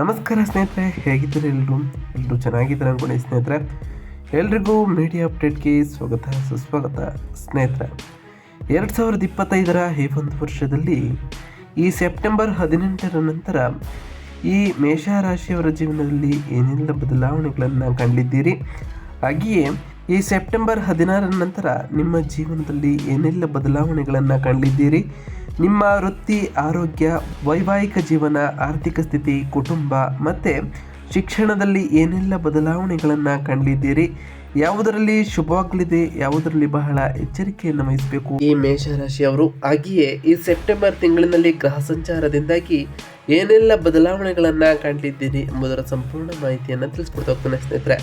ನಮಸ್ಕಾರ ಸ್ನೇಹಿತರೆ, ಹೇಗಿದ್ದೀರಿ ಎಲ್ಲರೂ ಎಲ್ಲರೂ ಚೆನ್ನಾಗಿದ್ದಾರೆ ಅನ್ಕೊಂಡು ಸ್ನೇಹಿತರೆ. ಎಲ್ರಿಗೂ ಮೀಡಿಯಾ ಅಪ್ಡೇಟ್ಗೆ ಸ್ವಾಗತ, ಸುಸ್ವಾಗತ ಸ್ನೇಹಿತರೆ. ಎರಡು ಸಾವಿರದ ಇಪ್ಪತ್ತೈದರ ಈ ಒಂದು ವರ್ಷದಲ್ಲಿ ಈ ಸೆಪ್ಟೆಂಬರ್ ಹದಿನೆಂಟರ ನಂತರ ಈ ಮೇಷರಾಶಿಯವರ ಜೀವನದಲ್ಲಿ ಏನೆಲ್ಲ ಬದಲಾವಣೆಗಳನ್ನು ಕಂಡಿದ್ದೀರಿ? ಹಾಗೆಯೇ ಈ ಸೆಪ್ಟೆಂಬರ್ ಹದಿನಾರರ ನಂತರ ನಿಮ್ಮ ಜೀವನದಲ್ಲಿ ಏನೆಲ್ಲ ಬದಲಾವಣೆಗಳನ್ನು ಕಂಡಿದ್ದೀರಿ? ನಿಮ್ಮ ವೃತ್ತಿ, ಆರೋಗ್ಯ, ವೈವಾಹಿಕ ಜೀವನ, ಆರ್ಥಿಕ ಸ್ಥಿತಿ, ಕುಟುಂಬ ಮತ್ತು ಶಿಕ್ಷಣದಲ್ಲಿ ಏನೆಲ್ಲ ಬದಲಾವಣೆಗಳನ್ನು ಕಂಡಿದ್ದೀರಿ? ಯಾವುದರಲ್ಲಿ ಶುಭವಾಗಲಿದೆ, ಯಾವುದರಲ್ಲಿ ಬಹಳ ಎಚ್ಚರಿಕೆಯನ್ನು ವಹಿಸಬೇಕು? ಈ ಮೇಷರಾಶಿಯವರು ಹಾಗೆಯೇ ಈ ಸೆಪ್ಟೆಂಬರ್ ತಿಂಗಳಿನಲ್ಲಿ ಗ್ರಹ ಸಂಚಾರದಿಂದಾಗಿ ಏನೆಲ್ಲ ಬದಲಾವಣೆಗಳನ್ನು ಕಂಡಿದ್ದೀರಿ ಎಂಬುದರ ಸಂಪೂರ್ಣ ಮಾಹಿತಿಯನ್ನು ತಿಳಿಸ್ಕೊಡ್ತಾ ಹೋಗ್ತಾನೆ ಸ್ನೇಹಿತರೆ.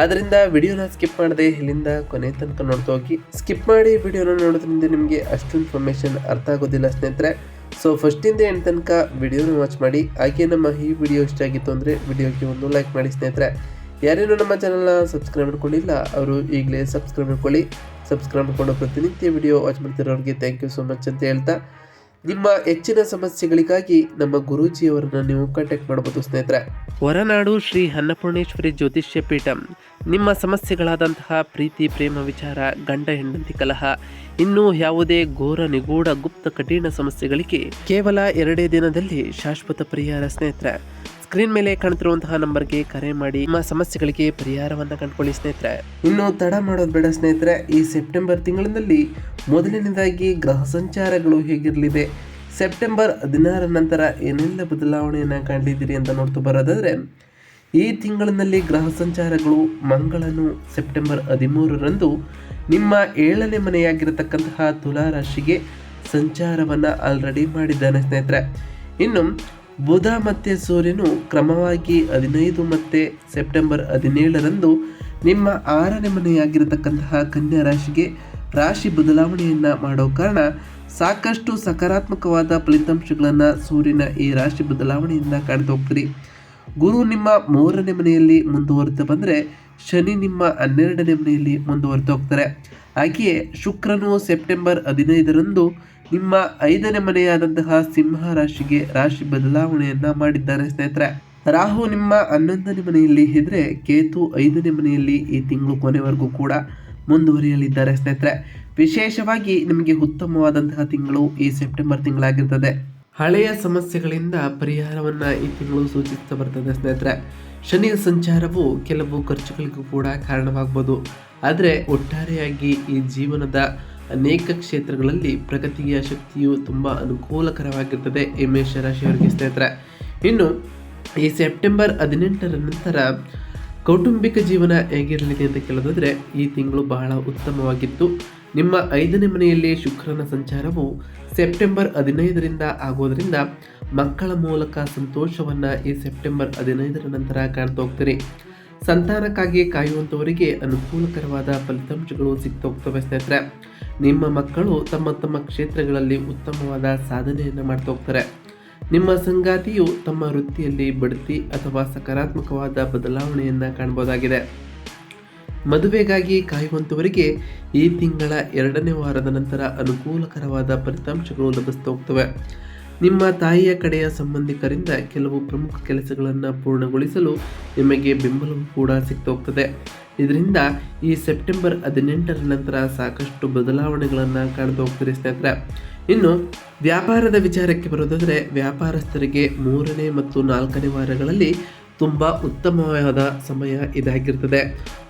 ಆದ್ದರಿಂದ ವಿಡಿಯೋನ ಸ್ಕಿಪ್ ಮಾಡದೆ ಇಲ್ಲಿಂದ ಕೊನೆ ತನಕ ನೋಡ್ತಾ ಹೋಗಿ. ಸ್ಕಿಪ್ ಮಾಡಿ ವಿಡಿಯೋನ ನೋಡೋದ್ರಿಂದ ನಿಮಗೆ ಅಷ್ಟು ಇನ್ಫಾರ್ಮೇಷನ್ ಅರ್ಥ ಆಗೋದಿಲ್ಲ ಸ್ನೇಹಿತರೆ. ಸೊ ಫಸ್ಟಿಂದ ಎಂಡ್ ತನಕ ವಿಡಿಯೋನ ವಾಚ್ ಮಾಡಿ. ಹಾಗೆ ನಮ್ಮ ಈ ವಿಡಿಯೋ ಇಷ್ಟ ಆಗಿತ್ತು ಅಂದರೆ ವಿಡಿಯೋಗೆ ಒಂದು ಲೈಕ್ ಮಾಡಿ ಸ್ನೇಹಿತರೆ. ಯಾರೇನೋ ನಮ್ಮ ಚಾನಲ್ನ ಸಬ್ಸ್ಕ್ರೈಬ್ ಮಾಡ್ಕೊಂಡಿಲ್ಲ, ಅವರು ಈಗಲೇ ಸಬ್ಸ್ಕ್ರೈಬ್ ಮಾಡ್ಕೊಳ್ಳಿ. ಸಬ್ಸ್ಕ್ರೈಬ್ ಮಾಡ್ಕೊಂಡು ಪ್ರತಿನಿತ್ಯ ವಿಡಿಯೋ ವಾಚ್ ಮಾಡ್ತಿರೋರಿಗೆ ಥ್ಯಾಂಕ್ ಯು ಸೊ ಮಚ್ ಅಂತ ಹೇಳ್ತಾ. ನಿಮ್ಮ ಹೆಚ್ಚಿನ ಸಮಸ್ಯೆಗಳಿಗಾಗಿ ನಮ್ಮ ಗುರೂಜಿಯವರನ್ನು ನೀವು ಕಾಂಟ್ಯಾಕ್ಟ್ ಮಾಡಬಹುದು ಸ್ನೇಹಿತರೆ. ಹೊರನಾಡು ಶ್ರೀ ಅನ್ನಪೂರ್ಣೇಶ್ವರಿ ಜ್ಯೋತಿಷ್ಯ ಪೀಠ. ನಿಮ್ಮ ಸಮಸ್ಯೆಗಳಾದಂತಹ ಪ್ರೀತಿ, ಪ್ರೇಮ ವಿಚಾರ, ಗಂಡ, ಹೆಂಡತಿ ಕಲಹ, ಇನ್ನೂ ಯಾವುದೇ ಘೋರ, ನಿಗೂಢ, ಗುಪ್ತ, ಕಠಿಣ ಸಮಸ್ಯೆಗಳಿಗೆ ಕೇವಲ ಎರಡೇ ದಿನದಲ್ಲಿ ಶಾಶ್ವತ ಪರಿಹಾರ ಸ್ನೇಹಿತರೆ. ಸ್ಕ್ರೀನ್ ಮೇಲೆ ಕಾಣ್ತಿರುವಂತಹ ನಂಬರ್ಗೆ ಕರೆ ಮಾಡಿ ನಿಮ್ಮ ಸಮಸ್ಯೆಗಳಿಗೆ ಪರಿಹಾರವನ್ನು ಕಂಡುಕೊಳ್ಳಿ ಸ್ನೇಹಿತರೆ. ಇನ್ನು ತಡ ಮಾಡೋದು ಬೇಡ ಸ್ನೇಹಿತರೆ, ಈ ಸೆಪ್ಟೆಂಬರ್ ತಿಂಗಳಿನಲ್ಲಿ ಮೊದಲನೇದಾಗಿ ಗ್ರಹ ಸಂಚಾರಗಳು ಹೇಗಿರಲಿದೆ ಸೆಪ್ಟೆಂಬರ್ ಹದಿನಾರ ನಂತರ ಏನೆಲ್ಲ ಬದಲಾವಣೆಯನ್ನು ಕಂಡಿದ್ದೀರಿ ಅಂತ ನೋಡ್ತಾ ಬರೋದಾದ್ರೆ ಈ ತಿಂಗಳಿನಲ್ಲಿ ಗ್ರಹ ಸಂಚಾರಗಳು ಮಂಗಳನು ಸೆಪ್ಟೆಂಬರ್ ಹದಿಮೂರರಂದು ನಿಮ್ಮ ಏಳನೇ ಮನೆಯಾಗಿರತಕ್ಕಂತಹ ತುಲಾ ರಾಶಿಗೆ ಸಂಚಾರವನ್ನು ಆಲ್ರೆಡಿ ಮಾಡಿದ್ದಾನೆ ಸ್ನೇಹಿತರೆ. ಇನ್ನು ಬುಧ ಮತ್ತು ಸೂರ್ಯನು ಕ್ರಮವಾಗಿ ಹದಿನೈದು ಮತ್ತು ಸೆಪ್ಟೆಂಬರ್ ಹದಿನೇಳರಂದು ನಿಮ್ಮ ಆರನೇ ಮನೆಯಾಗಿರತಕ್ಕಂತಹ ಕನ್ಯಾ ರಾಶಿಗೆ ರಾಶಿ ಬದಲಾವಣೆಯನ್ನು ಮಾಡೋ ಕಾರಣ ಸಾಕಷ್ಟು ಸಕಾರಾತ್ಮಕವಾದ ಫಲಿತಾಂಶಗಳನ್ನು ಸೂರ್ಯನ ಈ ರಾಶಿ ಬದಲಾವಣೆಯಿಂದ ಕಾಣ್ತಾ ಹೋಗ್ತೀರಿ. ಗುರು ನಿಮ್ಮ ಮೂರನೇ ಮನೆಯಲ್ಲಿ ಮುಂದುವರಿತಾ ಬಂದರೆ, ಶನಿ ನಿಮ್ಮ ಹನ್ನೆರಡನೇ ಮನೆಯಲ್ಲಿ ಮುಂದುವರಿತಾ ಹೋಗ್ತಾರೆ. ಹಾಗೆಯೇ ಶುಕ್ರನು ಸೆಪ್ಟೆಂಬರ್ ಹದಿನೈದರಂದು ನಿಮ್ಮ ಐದನೇ ಮನೆಯಾದಂತಹ ಸಿಂಹ ರಾಶಿಗೆ ರಾಶಿ ಬದಲಾವಣೆಯನ್ನು ಮಾಡಿದ್ದಾರೆ ಸ್ನೇಹಿತರೆ. ರಾಹು ನಿಮ್ಮ ಹನ್ನೊಂದನೇ ಮನೆಯಲ್ಲಿ ಇದ್ರೆ, ಕೇತು ಐದನೇ ಮನೆಯಲ್ಲಿ ಈ ತಿಂಗಳು ಕೊನೆವರೆಗೂ ಕೂಡ ಮುಂದುವರಿಯಲಿದ್ದಾರೆ ಸ್ನೇಹಿತರೆ. ವಿಶೇಷವಾಗಿ ನಿಮಗೆ ಉತ್ತಮವಾದಂತಹ ತಿಂಗಳು ಈ ಸೆಪ್ಟೆಂಬರ್ ತಿಂಗಳಾಗಿರ್ತದೆ. ಹಳೆಯ ಸಮಸ್ಯೆಗಳಿಂದ ಪರಿಹಾರವನ್ನು ಈ ತಿಂಗಳು ಸೂಚಿಸ್ತಾ ಬರ್ತದೆ ಸ್ನೇಹಿತರೆ. ಶನಿಯ ಸಂಚಾರವು ಕೆಲವು ಖರ್ಚುಗಳಿಗೂ ಕೂಡ ಕಾರಣವಾಗಬಹುದು ಆದರೆ ಒಟ್ಟಾರೆಯಾಗಿ ಈ ಜೀವನದ ಅನೇಕ ಕ್ಷೇತ್ರಗಳಲ್ಲಿ ಪ್ರಗತಿಯ ಶಕ್ತಿಯು ತುಂಬ ಅನುಕೂಲಕರವಾಗಿರ್ತದೆ ಈ ಮೇಷರಾಶಿಯವರಿಗೆ ಸ್ನೇಹಿತರೆ. ಇನ್ನು ಈ ಸೆಪ್ಟೆಂಬರ್ ಹದಿನೆಂಟರ ನಂತರ ಕೌಟುಂಬಿಕ ಜೀವನ ಹೇಗಿರಲಿದೆ ಅಂತ ಕೇಳೋದಾದರೆ, ಈ ತಿಂಗಳು ಬಹಳ ಉತ್ತಮವಾಗಿತ್ತು. ನಿಮ್ಮ ಐದನೇ ಮನೆಯಲ್ಲಿ ಶುಕ್ರನ ಸಂಚಾರವು ಸೆಪ್ಟೆಂಬರ್ ಹದಿನೈದರಿಂದ ಆಗೋದರಿಂದ ಮಕ್ಕಳ ಮೂಲಕ ಸಂತೋಷವನ್ನು ಈ ಸೆಪ್ಟೆಂಬರ್ ಹದಿನೈದರ ನಂತರ ಕಾಣ್ತಾ ಹೋಗ್ತೀರಿ. ಸಂತಾನಕ್ಕಾಗಿ ಕಾಯುವಂಥವರಿಗೆ ಅನುಕೂಲಕರವಾದ ಫಲಿತಾಂಶಗಳು ಸಿಗ್ತಾ ಹೋಗ್ತವೆ ಸ್ನೇಹಿತರೆ. ನಿಮ್ಮ ಮಕ್ಕಳು ತಮ್ಮ ತಮ್ಮ ಕ್ಷೇತ್ರಗಳಲ್ಲಿ ಉತ್ತಮವಾದ ಸಾಧನೆಯನ್ನು ಮಾಡ್ತಾ ಹೋಗ್ತಾರೆ. ನಿಮ್ಮ ಸಂಗಾತಿಯು ತಮ್ಮ ವೃತ್ತಿಯಲ್ಲಿ ಬಡ್ತಿ ಅಥವಾ ಸಕಾರಾತ್ಮಕವಾದ ಬದಲಾವಣೆಯನ್ನು ಕಾಣಬಹುದಾಗಿದೆ ಮದುವೆಗಾಗಿ ಕಾಯುವಂಥವರಿಗೆ ಈ ತಿಂಗಳ ಎರಡನೇ ವಾರದ ನಂತರ ಅನುಕೂಲಕರವಾದ ಫಲಿತಾಂಶಗಳು ಲಭಿಸ್ತಾ ಹೋಗ್ತವೆ. ನಿಮ್ಮ ತಾಯಿಯ ಕಡೆಯ ಸಂಬಂಧಿಕರಿಂದ ಕೆಲವು ಪ್ರಮುಖ ಕೆಲಸಗಳನ್ನು ಪೂರ್ಣಗೊಳಿಸಲು ನಿಮಗೆ ಬೆಂಬಲವೂ ಕೂಡ ಸಿಗ್ತಾ ಹೋಗ್ತದೆ. ಇದರಿಂದ ಈ ಸೆಪ್ಟೆಂಬರ್ ಹದಿನೆಂಟರ ನಂತರ ಸಾಕಷ್ಟು ಬದಲಾವಣೆಗಳನ್ನು ಕಾಣ್ತಾ ಹೋಗ್ತಾರೆ ಸ್ನೇಹಿತರೆ. ಇನ್ನು, ವ್ಯಾಪಾರದ ವಿಚಾರಕ್ಕೆ ಬರೋದಾದರೆ ವ್ಯಾಪಾರಸ್ಥರಿಗೆ ಮೂರನೇ ಮತ್ತು ನಾಲ್ಕನೇ ವಾರಗಳಲ್ಲಿ ತುಂಬ ಉತ್ತಮವಾದ ಸಮಯ ಇದಾಗಿರ್ತದೆ.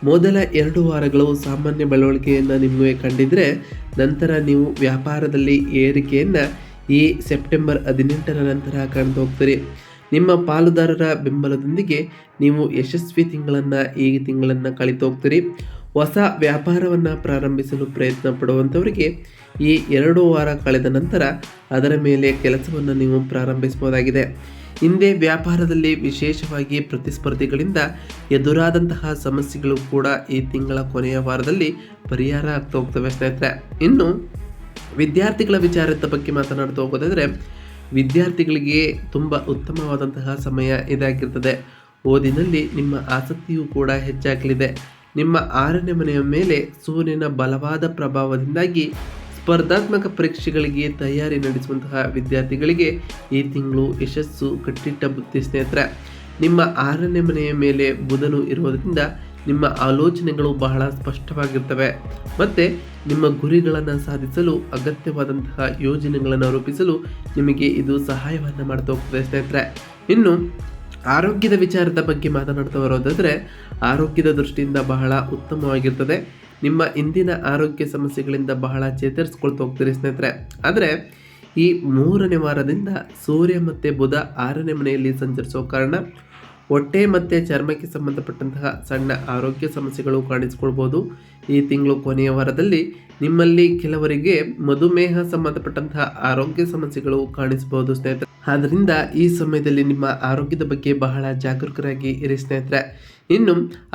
ಮೊದಲ ಎರಡು ವಾರಗಳು ಸಾಮಾನ್ಯ ಬೆಳವಣಿಗೆಯನ್ನು ನಿಮಗೆ ಕಂಡಿದ್ರೆ, ನಂತರ ನೀವು ವ್ಯಾಪಾರದಲ್ಲಿ ಏರಿಕೆಯನ್ನು ಈ ಸೆಪ್ಟೆಂಬರ್ ಹದಿನೆಂಟರ ನಂತರ ಕಂಡು ಹೋಗ್ತೀರಿ. ನಿಮ್ಮ ಪಾಲುದಾರರ ಬೆಂಬಲದೊಂದಿಗೆ ನೀವು ಯಶಸ್ವಿ ತಿಂಗಳನ್ನು, ಈ ತಿಂಗಳನ್ನು ಕಳಿತಾ ಹೋಗ್ತೀರಿ. ಹೊಸ ವ್ಯಾಪಾರವನ್ನು ಪ್ರಾರಂಭಿಸಲು ಪ್ರಯತ್ನ ಪಡುವಂಥವರಿಗೆ ಈ ಎರಡು ವಾರ ಕಳೆದ ನಂತರ ಅದರ ಮೇಲೆ ಕೆಲಸವನ್ನು ನೀವು ಪ್ರಾರಂಭಿಸಬಹುದಾಗಿದೆ. ಹಿಂದೆ ವ್ಯಾಪಾರದಲ್ಲಿ ವಿಶೇಷವಾಗಿ ಪ್ರತಿಸ್ಪರ್ಧಿಗಳಿಂದ ಎದುರಾದಂತಹ ಸಮಸ್ಯೆಗಳು ಕೂಡ ಈ ತಿಂಗಳ ಕೊನೆಯ ವಾರದಲ್ಲಿ ಪರಿಹಾರ ಆಗ್ತಾ ಹೋಗ್ತವೆ ಸ್ನೇಹಿತರೆ. ಇನ್ನು ವಿದ್ಯಾರ್ಥಿಗಳ ವಿಚಾರದ ಬಗ್ಗೆ ಮಾತನಾಡ್ತಾ ಹೋಗೋದಾದರೆ, ವಿದ್ಯಾರ್ಥಿಗಳಿಗೆ ತುಂಬ ಉತ್ತಮವಾದಂತಹ ಸಮಯ ಇದಾಗಿರ್ತದೆ. ಓದಿನಲ್ಲಿ ನಿಮ್ಮ ಆಸಕ್ತಿಯೂ ಕೂಡ ಹೆಚ್ಚಾಗಲಿದೆ. ನಿಮ್ಮ ಆರನೇ ಮನೆಯ ಮೇಲೆ ಸೂರ್ಯನ ಬಲವಾದ ಪ್ರಭಾವದಿಂದಾಗಿ ಸ್ಪರ್ಧಾತ್ಮಕ ಪರೀಕ್ಷೆಗಳಿಗೆ ತಯಾರಿ ನಡೆಸುವಂತಹ ವಿದ್ಯಾರ್ಥಿಗಳಿಗೆ ಈ ತಿಂಗಳು ಯಶಸ್ಸು, ಕಟ್ಟಿಟ್ಟ ಬುದ್ಧಿ ಸ್ನೇಹಿತರೆ. ನಿಮ್ಮ ಆರನೇ ಮನೆಯ ಮೇಲೆ ಬುಧನು ಇರುವುದರಿಂದ ನಿಮ್ಮ ಆಲೋಚನೆಗಳು ಬಹಳ ಸ್ಪಷ್ಟವಾಗಿರ್ತವೆ. ಮತ್ತು ನಿಮ್ಮ ಗುರಿಗಳನ್ನು ಸಾಧಿಸಲು ಅಗತ್ಯವಾದಂತಹ ಯೋಜನೆಗಳನ್ನು ರೂಪಿಸಲು ನಿಮಗೆ ಇದು ಸಹಾಯವನ್ನು ಮಾಡ್ತಾ ಹೋಗ್ತದೆ ಸ್ನೇಹಿತರೆ. ಇನ್ನು ಆರೋಗ್ಯದ ವಿಚಾರದ ಬಗ್ಗೆ ಮಾತನಾಡ್ತಾ ಬರೋದಾದರೆ, ಆರೋಗ್ಯದ ದೃಷ್ಟಿಯಿಂದ ಬಹಳ ಉತ್ತಮವಾಗಿರ್ತದೆ. ನಿಮ್ಮ ಇಂದಿನ ಆರೋಗ್ಯ ಸಮಸ್ಯೆಗಳಿಂದ ಬಹಳ ಚೇತರಿಸ್ಕೊಳ್ತಾ ಹೋಗ್ತೀರಿ ಸ್ನೇಹಿತರೆ. ಆದರೆ, ಈ ಮೂರನೇ ವಾರದಿಂದ ಸೂರ್ಯ ಮತ್ತು ಬುಧ ಆರನೇ ಮನೆಯಲ್ಲಿ ಸಂಚರಿಸೋ ಕಾರಣ ಹೊಟ್ಟೆ ಮತ್ತು ಚರ್ಮಕ್ಕೆ ಸಂಬಂಧಪಟ್ಟಂತಹ ಸಣ್ಣ ಆರೋಗ್ಯ ಸಮಸ್ಯೆಗಳು ಕಾಣಿಸಿಕೊಳ್ಬೋದು. ಈ ತಿಂಗಳು ಕೊನೆಯ ವಾರದಲ್ಲಿ ನಿಮ್ಮಲ್ಲಿ ಕೆಲವರಿಗೆ ಮಧುಮೇಹ ಸಂಬಂಧಪಟ್ಟಂತಹ ಆರೋಗ್ಯ ಸಮಸ್ಯೆಗಳು ಕಾಣಿಸಬಹುದು, ಸ್ನೇಹಿತರೆ. ಆದ್ದರಿಂದ ಈ ಸಮಯದಲ್ಲಿ ನಿಮ್ಮ ಆರೋಗ್ಯದ ಬಗ್ಗೆ ಬಹಳ ಜಾಗರೂಕರಾಗಿ ಇರಿ, ಸ್ನೇಹಿತರೆ. ಇನ್ನು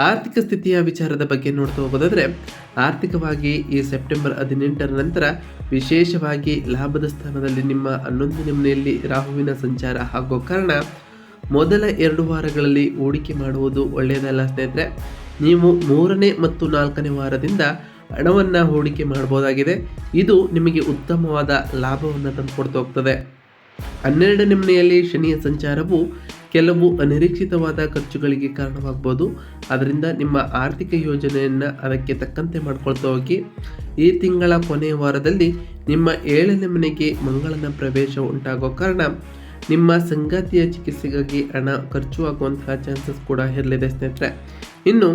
ಆರ್ಥಿಕ ಸ್ಥಿತಿಯ ವಿಚಾರದ ಬಗ್ಗೆ ನೋಡ್ತಾ ಹೋಗೋದಾದರೆ, ಆರ್ಥಿಕವಾಗಿ ಈ ಸೆಪ್ಟೆಂಬರ್ ಹದಿನೆಂಟರ ನಂತರ ವಿಶೇಷವಾಗಿ ಲಾಭದ ಸ್ಥಾನದಲ್ಲಿ ನಿಮ್ಮ ಹನ್ನೊಂದನೇ ಮನೆಯಲ್ಲಿ ರಾಹುವಿನ ಸಂಚಾರ ಆಗೋ ಕಾರಣ ಮೊದಲ ಎರಡು ವಾರಗಳಲ್ಲಿ ಹೂಡಿಕೆ ಮಾಡುವುದು ಒಳ್ಳೆಯದಲ್ಲ ಸ್ನೇಹಿತರೆ. ನೀವು ಮೂರನೇ ಮತ್ತು ನಾಲ್ಕನೇ ವಾರದಿಂದ ಹಣವನ್ನು ಹೂಡಿಕೆ ಮಾಡಬಹುದಾಗಿದೆ. ಇದು ನಿಮಗೆ ಉತ್ತಮವಾದ ಲಾಭವನ್ನು ತಂದುಕೊಡ್ತಾ ಹೋಗ್ತದೆ. ಹನ್ನೆರಡನೇ ಮನೆಯಲ್ಲಿ ಶನಿಯ ಸಂಚಾರವು ಕೆಲವು ಅನಿರೀಕ್ಷಿತವಾದ ಖರ್ಚುಗಳಿಗೆ ಕಾರಣವಾಗ್ಬೋದು. ಅದರಿಂದ ನಿಮ್ಮ ಆರ್ಥಿಕ ಯೋಜನೆಯನ್ನು ಅದಕ್ಕೆ ತಕ್ಕಂತೆ ಮಾಡ್ಕೊಳ್ತಾ ಹೋಗಿ. ಈ ತಿಂಗಳ ಕೊನೆಯ ವಾರದಲ್ಲಿ ನಿಮ್ಮ ಏಳನೇ ಮನೆಗೆ ಮಂಗಳನ ಪ್ರವೇಶ ಉಂಟಾಗೋ ಕಾರಣ ನಿಮ್ಮ ಸಂಗಾತಿಯ ಚಿಕಿತ್ಸೆಗಾಗಿ ಹಣ ಖರ್ಚು ಆಗುವಂತಹ ಚಾನ್ಸಸ್ ಕೂಡ ಇರಲಿದೆ ಸ್ನೇಹಿತರೆ. ಇನ್ನು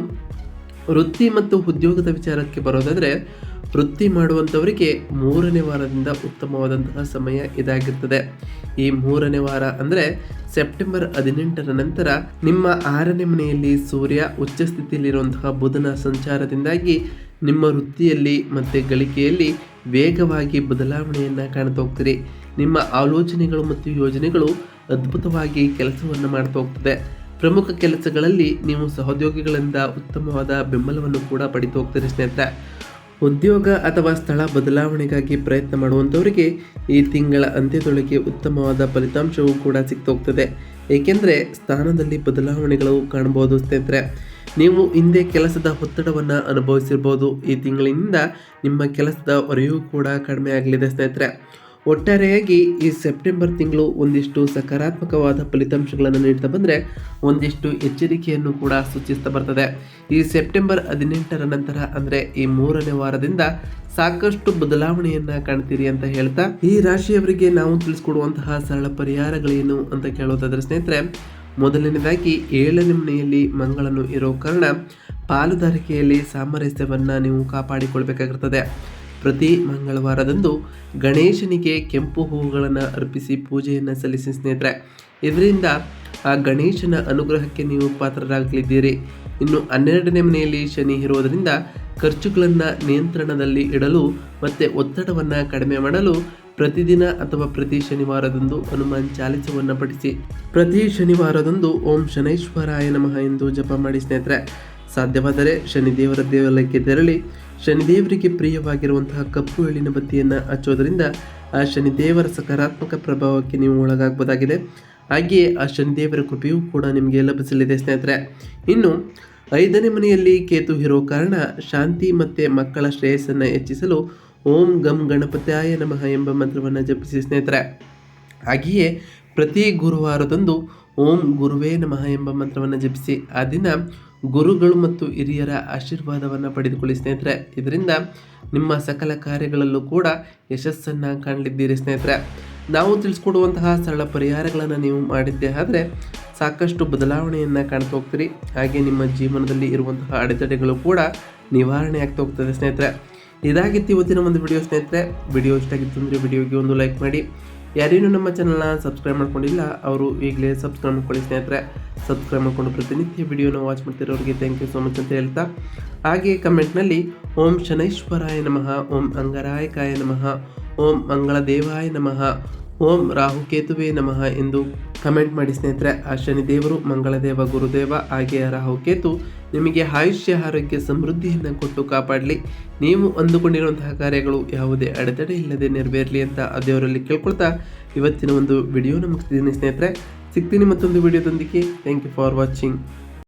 ವೃತ್ತಿ ಮತ್ತು ಉದ್ಯೋಗದ ವಿಚಾರಕ್ಕೆ ಬರೋದಾದರೆ, ವೃತ್ತಿ ಮಾಡುವಂಥವರಿಗೆ ಮೂರನೇ ವಾರದಿಂದ ಉತ್ತಮವಾದಂತಹ ಸಮಯ ಇದಾಗಿರ್ತದೆ. ಈ ಮೂರನೇ ವಾರ ಅಂದರೆ ಸೆಪ್ಟೆಂಬರ್ ಹದಿನೆಂಟರ ನಂತರ ನಿಮ್ಮ ಆರನೇ ಮನೆಯಲ್ಲಿ ಸೂರ್ಯ ಉಚ್ಚ ಸ್ಥಿತಿಯಲ್ಲಿರುವಂತಹ ಬುಧನ ಸಂಚಾರದಿಂದಾಗಿ ನಿಮ್ಮ ವೃತ್ತಿಯಲ್ಲಿ ಮತ್ತು ಗಳಿಕೆಯಲ್ಲಿ ವೇಗವಾಗಿ ಬದಲಾವಣೆಯನ್ನು ಕಾಣ್ತಾ ನಿಮ್ಮ ಆಲೋಚನೆಗಳು ಮತ್ತು ಯೋಜನೆಗಳು ಅದ್ಭುತವಾಗಿ ಕೆಲಸವನ್ನು ಮಾಡ್ತಾ ಹೋಗ್ತದೆ. ಪ್ರಮುಖ ಕೆಲಸಗಳಲ್ಲಿ ನೀವು ಸಹೋದ್ಯೋಗಿಗಳಿಂದ ಉತ್ತಮವಾದ ಬೆಂಬಲವನ್ನು ಕೂಡ ಪಡಿತು ಹೋಗ್ತೀರಿ ಸ್ನೇಹಿತರೆ. ಉದ್ಯೋಗ ಅಥವಾ ಸ್ಥಳ ಬದಲಾವಣೆಗಾಗಿ ಪ್ರಯತ್ನ ಮಾಡುವಂಥವರಿಗೆ ಈ ತಿಂಗಳ ಅಂತ್ಯದೊಳಗೆ ಉತ್ತಮವಾದ ಫಲಿತಾಂಶವೂ ಕೂಡ ಸಿಗ್ತೋಗ್ತದೆ ಏಕೆಂದರೆ ಸ್ಥಾನದಲ್ಲಿ ಬದಲಾವಣೆಗಳು ಕಾಣಬಹುದು ಸ್ನೇಹಿತರೆ. ನೀವು ಹಿಂದೆ ಕೆಲಸದ ಒತ್ತಡವನ್ನು ಅನುಭವಿಸಿರ್ಬೋದು. ಈ ತಿಂಗಳಿನಿಂದ ನಿಮ್ಮ ಕೆಲಸದ ಹೊರೆಯೂ ಕೂಡ ಕಡಿಮೆ ಆಗಲಿದೆ ಸ್ನೇಹಿತರೆ. ಒಟ್ಟಾರೆಯಾಗಿ ಈ ಸೆಪ್ಟೆಂಬರ್ ತಿಂಗಳು ಒಂದಿಷ್ಟು ಸಕಾರಾತ್ಮಕವಾದ ಫಲಿತಾಂಶಗಳನ್ನು ನೀಡ್ತಾ ಬಂದರೆ ಒಂದಿಷ್ಟು ಎಚ್ಚರಿಕೆಯನ್ನು ಕೂಡ ಸೂಚಿಸ್ತಾ ಬರ್ತದೆ. ಈ ಸೆಪ್ಟೆಂಬರ್ ಹದಿನೆಂಟರ ನಂತರ ಅಂದರೆ ಈ ಮೂರನೇ ವಾರದಿಂದ ಸಾಕಷ್ಟು ಬದಲಾವಣೆಯನ್ನ ಕಾಣ್ತೀರಿ ಅಂತ ಹೇಳ್ತಾ, ಈ ರಾಶಿಯವರಿಗೆ ನಾವು ತಿಳಿಸ್ಕೊಡುವಂತಹ ಸರಳ ಪರಿಹಾರಗಳೇನು ಅಂತ ಕೇಳೋದಾದ್ರೆ ಸ್ನೇಹಿತರೆ, ಮೊದಲನೇದಾಗಿ ಏಳನೇ ಮನೆಯಲ್ಲಿ ಮಂಗಳನು ಇರೋ ಕಾರಣ ಪಾಲುದಾರಿಕೆಯಲ್ಲಿ ಸಾಮರಸ್ಯವನ್ನು ನೀವು ಕಾಪಾಡಿಕೊಳ್ಬೇಕಾಗಿರ್ತದೆ. ಪ್ರತಿ ಮಂಗಳವಾರದಂದು ಗಣೇಶನಿಗೆ ಕೆಂಪು ಹೂವುಗಳನ್ನು ಅರ್ಪಿಸಿ ಪೂಜೆಯನ್ನು ಸಲ್ಲಿಸಿ ಸ್ನೇಹಿತರೆ, ಇದರಿಂದ ಆ ಗಣೇಶನ ಅನುಗ್ರಹಕ್ಕೆ ನೀವು ಪಾತ್ರರಾಗಲಿದ್ದೀರಿ. ಇನ್ನು ಹನ್ನೆರಡನೇ ಮನೆಯಲ್ಲಿ ಶನಿ ಇರುವುದರಿಂದ ಖರ್ಚುಗಳನ್ನು ನಿಯಂತ್ರಣದಲ್ಲಿ ಇಡಲು ಮತ್ತು ಒತ್ತಡವನ್ನು ಕಡಿಮೆ ಮಾಡಲು ಪ್ರತಿದಿನ ಅಥವಾ ಪ್ರತಿ ಶನಿವಾರದಂದು ಹನುಮಾನ್ ಚಾಲಿಸವನ್ನು ಪಠಿಸಿ. ಪ್ರತಿ ಶನಿವಾರದಂದು ಓಂ ಶನೈಶ್ವರಾಯ ನಮಃ ಎಂದು ಜಪ ಮಾಡಿ ಸ್ನೇಹಿತರೆ, ಸಾಧ್ಯವಾದರೆ ಶನಿದೇವರ ದೇವಾಲಯಕ್ಕೆ ತೆರಳಿ ಶನಿದೇವರಿಗೆ ಪ್ರಿಯವಾಗಿರುವಂತಹ ಕಪ್ಪು ಎಳ್ಳಿನ ಬತ್ತಿಯನ್ನು ಹಚ್ಚೋದರಿಂದ ಆ ಶನಿದೇವರ ಸಕಾರಾತ್ಮಕ ಪ್ರಭಾವಕ್ಕೆ ನೀವು ಒಳಗಾಗಬಹುದಾಗಿದೆ ಹಾಗೆಯೇ ಆ ಶನಿದೇವರ ಕೃಪೆಯೂ ಕೂಡ ನಿಮಗೆ ಲಭಿಸಲಿದೆ ಸ್ನೇಹಿತರೆ. ಇನ್ನು ಐದನೇ ಮನೆಯಲ್ಲಿ ಕೇತು ಇರೋ ಕಾರಣ ಶಾಂತಿ ಮತ್ತು ಮಕ್ಕಳ ಶ್ರೇಯಸ್ಸನ್ನು ಹೆಚ್ಚಿಸಲು ಓಂ ಗಂ ಗಣಪತಿಯಾಯ ನಮಃ ಎಂಬ ಮಂತ್ರವನ್ನು ಜಪಿಸಿ ಸ್ನೇಹಿತರೆ. ಹಾಗೆಯೇ ಪ್ರತಿ ಗುರುವಾರದಂದು ಓಂ ಗುರುವೇ ನಮಃ ಎಂಬ ಮಂತ್ರವನ್ನು ಜಪಿಸಿ ಆ ದಿನ ಗುರುಗಳು ಮತ್ತು ಹಿರಿಯರ ಆಶೀರ್ವಾದವನ್ನು ಪಡೆದುಕೊಳ್ಳಿ ಸ್ನೇಹಿತರೆ. ಇದರಿಂದ ನಿಮ್ಮ ಸಕಲ ಕಾರ್ಯಗಳಲ್ಲೂ ಕೂಡ ಯಶಸ್ಸನ್ನು ಕಾಣಲಿದ್ದೀರಿ ಸ್ನೇಹಿತರೆ. ನಾವು ತಿಳಿಸ್ಕೊಡುವಂತಹ ಸರಳ ಪರಿಹಾರಗಳನ್ನು ನೀವು ಮಾಡಿದ್ದೆ ಆದರೆ ಸಾಕಷ್ಟು ಬದಲಾವಣೆಯನ್ನು ಕಾಣ್ತಾ ಹೋಗ್ತೀರಿ. ಹಾಗೆ ನಿಮ್ಮ ಜೀವನದಲ್ಲಿ ಇರುವಂತಹ ಅಡೆತಡೆಗಳು ಕೂಡ ನಿವಾರಣೆ ಆಗ್ತಾ ಹೋಗ್ತದೆ ಸ್ನೇಹಿತರೆ. ಇದಾಗಿತ್ತು ಇವತ್ತಿನ ಒಂದು ವಿಡಿಯೋ ಸ್ನೇಹಿತರೆ. ವಿಡಿಯೋ ಇಷ್ಟ ಆಗಿತ್ತು ಅಂದರೆ ವಿಡಿಯೋಗೆ ಒಂದು ಲೈಕ್ ಮಾಡಿ. ಯಾರೇನು ನಮ್ಮ ಚಾನಲ್ನ ಸಬ್ಸ್ಕ್ರೈಬ್ ಮಾಡ್ಕೊಂಡಿಲ್ಲ, ಅವರು ಈಗಲೇ ಸಬ್ಸ್ಕ್ರೈಬ್ ಮಾಡ್ಕೊಳ್ಳಿ ಸ್ನೇಹಿತರೆ. ಸಬ್ಸ್ಕ್ರೈಬ್ ಮಾಡ್ಕೊಂಡು ಪ್ರತಿನಿತ್ಯ ವಿಡಿಯೋನ ವಾಚ್ ಮಾಡ್ತಿರೋರಿಗೆ ಥ್ಯಾಂಕ್ ಯು ಸೋ ಮಚ್ ಅಂತ ಹೇಳ್ತಾ. ಹಾಗೆ ಕಮೆಂಟ್ನಲ್ಲಿ ಓಂ ಶನೈಶ್ವರಾಯ ನಮಃ, ಓಂ ಅಂಗರಾಯಕಾಯ ನಮಃ, ಓಂ ಮಂಗಳ ದೇವಾಯ ನಮಃ ಓಂ ರಾಹು ಕೇತುವೆ ನಮಃ ಎಂದು ಕಮೆಂಟ್ ಮಾಡಿ ಸ್ನೇಹಿತರೆ. ಆ ಶನಿದೇವರು ಮಂಗಳದೇವ, ಗುರುದೇವ, ಹಾಗೆ ರಾಹುಕೇತು ನಿಮಗೆ ಆಯುಷ್ಯ, ಆರೋಗ್ಯ ಸಮೃದ್ಧಿಯನ್ನು ಕೊಟ್ಟು ಕಾಪಾಡಲಿ. ನೀವು ಅಂದುಕೊಂಡಿರುವಂತಹ ಕಾರ್ಯಗಳು ಯಾವುದೇ ಅಡೆತಡೆ ಇಲ್ಲದೆ ನೆರವೇರಲಿ ಅಂತ ದೇವರಲ್ಲಿ ಕೇಳ್ಕೊಳ್ತಾ ಇವತ್ತಿನ ಒಂದು ವಿಡಿಯೋನ ಮುಗಿಸ್ತಿದ್ದೀನಿ ಸ್ನೇಹಿತರೆ. ಸಿಗ್ತೀನಿ ಮತ್ತೊಂದು ವಿಡಿಯೋದೊಂದಿಗೆ. Thank you for watching